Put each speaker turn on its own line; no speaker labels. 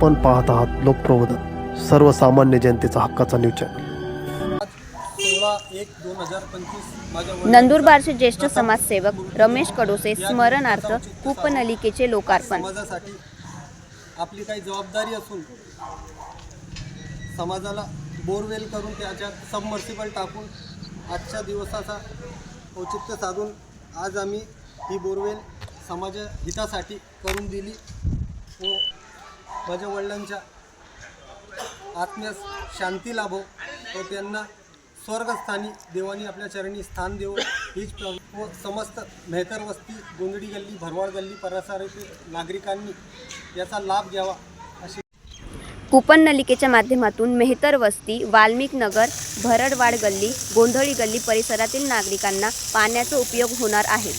आपण पाहत आहात लोकप्रबोधन सर्वसामान्य जनतेचा हक्काचा न्यूज चॅनल.
नंदुरबारचे ज्येष्ठ समाजसेवक रमेश कडोसे स्मरणार्थ कूपनलिकेचे लोकार्पण.
समाजासाठी आपली काही जबाबदारी असून समाजाला बोरवेल करून त्याच्यात सबमर्सिबल टाकून आजच्या दिवसाचा औचित्य साधून आज आम्ही ही बोरवेल समाज हितासाठी करून दिली. व माझ्या वडिलांच्या आत्म्यास शांती लाभो. व त्यांना स्वर्गस्थानी देवानी आपल्या चरणी स्थान देवो. हीच व समस्त मेहतर वस्ती गोंधळी गल्ली भरवाड गल्ली परिसर नागरिकांनी याचा लाभ घ्यावा अशी
कूपन नलिकेच्या माध्यमातून मेहतर वस्ती वाल्मिक नगर भरडवाड गल्ली गोंधळी गल्ली परिसरातील नागरिकांना पाण्याचा उपयोग होणार आहे.